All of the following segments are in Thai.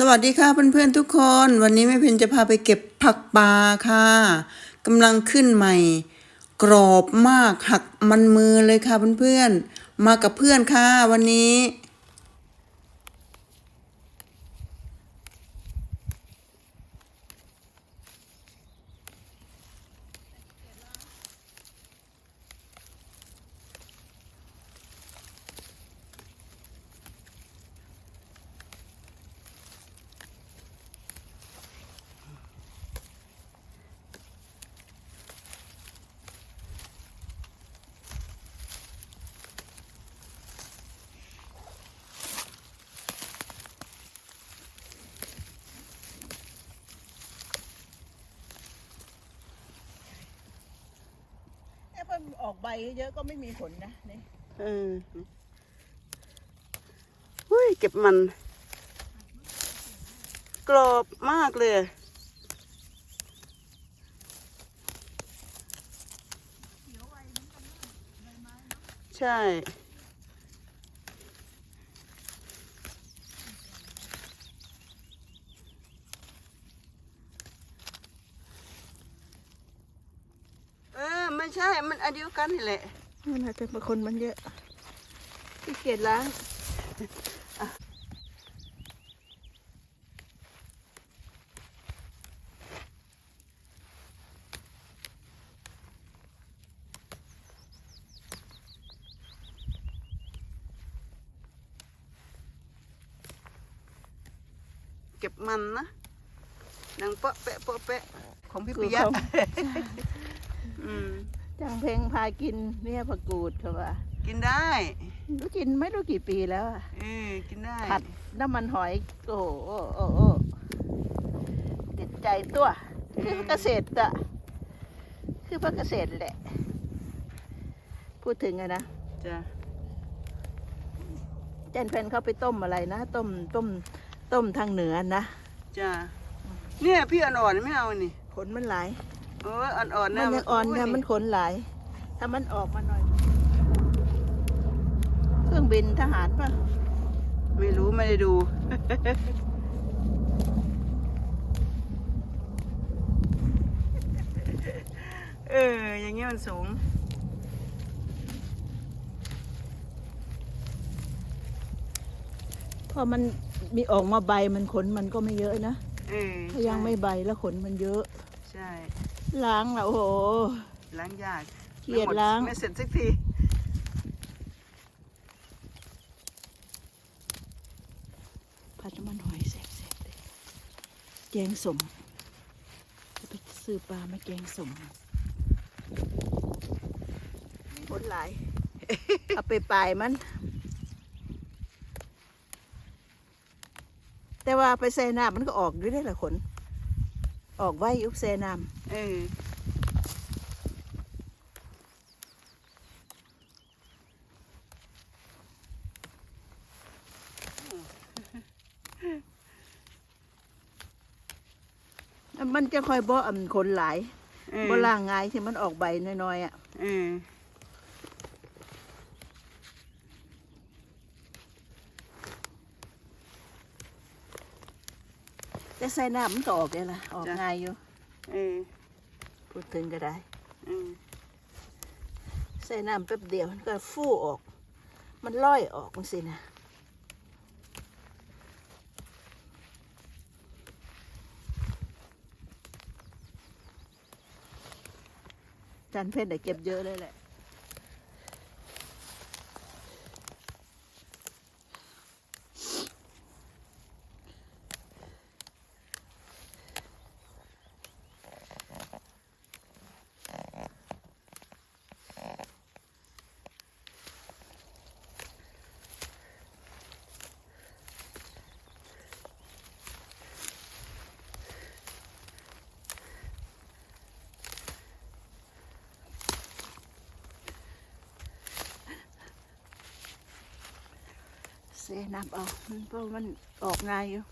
สวัสดีค่ะเพื่อนๆทุกคน วันนี้แม่เพนจะพาไปเก็บผักปลาค่ะกำลังขึ้นใหม่ กรอบมากหักมันมือเลยค่ะเพื่อนๆมากับเพื่อนค่ะวันนี้ ออกใบเยอะก็ไม่มีผลนะนี่เออเฮ้ยเก็บมัน กรอบมากเลยใช่ เออ ไม่ ใช่ มันอันเดียวกันนี่แหละมันอาจจะบางคนมันเยอะที่เกียจล้างเก็บมันนะนางเปาะแปะเปาะแปะของพี่กูปิยะเขาอืม จังเพลงพากินเนี่ยผักกูดเขาว่ากินได้รู้กินไม่รู้กี่ปีแล้วอะเออกินได้ผัดน้ำมันหอยโอ้โหโอ้โหโอ้โหติดใจตัว คือเกษตรอะคือพระเกษตรแหละ พูดถึงอะนะจ้ะเจนเพนเขาไปต้มอะไรนะต้มต้มต้มทางเหนือนะจ้ะเนี่ยพี่อ่อนๆไม่เอานี่ขนมันหลาย เอออ่อนๆมันยังอ่อนเนี่ยมันขนหลาย ถ้ามันออกมาหน่อย เครื่องบินทหารป่ะ ไม่รู้ไม่ได้ดู เออ อย่างเงี้ยมันสูง พอมันมีออกมาใบมันขนมันก็ไม่เยอะนะ เออถ้ายังไม่ใบแล้วขนมันเยอะ ใช่ ล้างแล้วโอ้โห ล้างยากเกลียดไม่หมล้าง ไม่เสร็จสักทีผัดน้ำมันหอยแซ่บๆเลยแกงสมจะไปซื้อปลามาแกงสมขนหลาย เอาไปปลายมัน แต่ว่าไปใส่น้ำมันก็ออกด้วยได้ละขน ออกไว้ยุบใส่น้เออำมันจะคอยบ่อ่ำขนหลายเออบ่ล่างง่ายที่มันออกใบน้อยๆอะเอ แต่ใส่น้ำมันก็ออกเลยล่ะ ออกง่ายอยู่ เออพูดถึงก็ได้เออใส่น้ำแป๊บเดียวมันก็ฟู่ออก มันล่อยออกมันสินะจันเพชรได้เก็บเยอะเลยแหละ สียน้ำเอาเพราะมันออกง่ายอยู่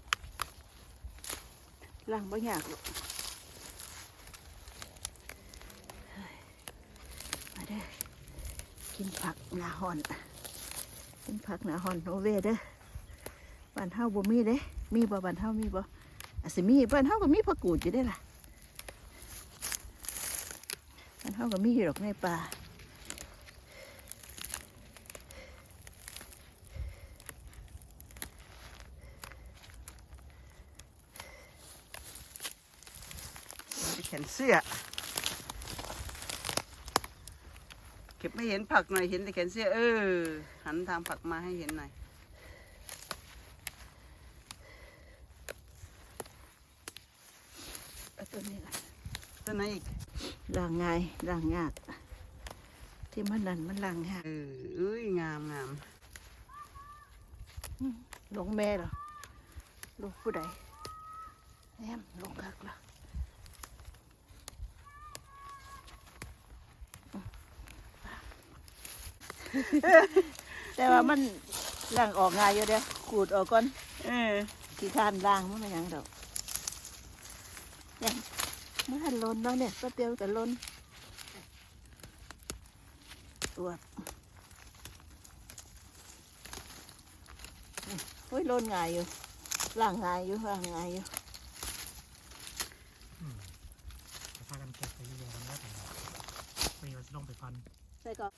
ล้างไม่ยากหรอกมาเด้อกินผักหนาหอนกินผักหนาหอนโอเวเด้อบ้านเฮาบ่มีเด้ มีบ่บ้านเฮามีบ่อาสิมีบ้านเฮาก็มีผักกูดอยู่ได้ล่ะบ้านเฮาก็มีอยู่ดอกในป่า นเสื้อ เก็บไม่เห็นผักหน่อยเห็นแต่แขนเสื้อ เออ หันทางผักมาให้เห็นหน่อยเอาตัวนี้ล่ะต้นไหนอีกล้างง่ายล้างยากที่มันนั่นมันล้างยากเออเอ้ยงามงามลงแม่เหรอลูกผู้ใดแอมลงคักละ แต่ว่ามันล้างออกง่ายอยู่เด้ขูดออกก่อนเออที่ทานล้างมันไม่หยังดอกเนี่ยมันทันล้นเนาะเนี่ยก็เตียวกับล้นตัวโอ้ยล้นง่ายอยู่ล้างง่ายอยู่ล้างง่ายอยู่จะพากันเก็บไปเรื่อยๆกันแล้วแต่ไปเราจะลงไปฟันใส่ก่อน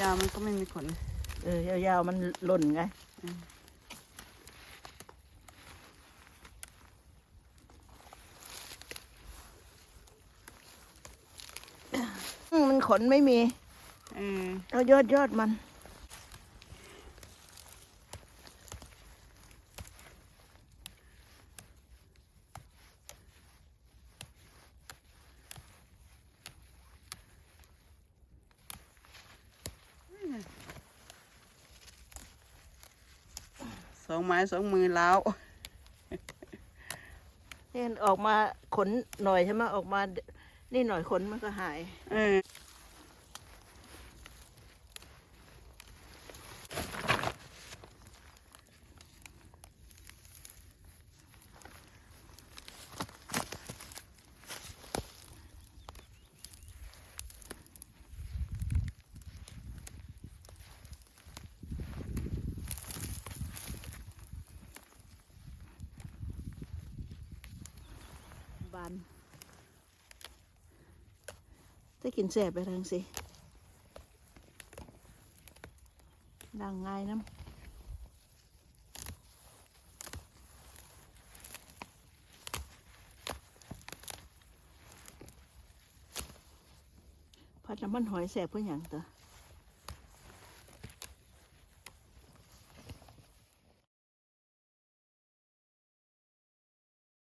ยาวๆมันก็ไม่มีขน เออยาวๆมันหล่นไงอืมอืมมันขนไม่มี เออเอายอดยอดมัน สองไม้สองมือแล้วเนี่ยออกมาขนหน่อยใช่ไหมออกมา นี่หน่อยขนมันก็หาย เออ บานจะกินแสบไปทางสิดังง่ายน้ำผัดน้ำมันหอยแสบเพื่ออย่างตัว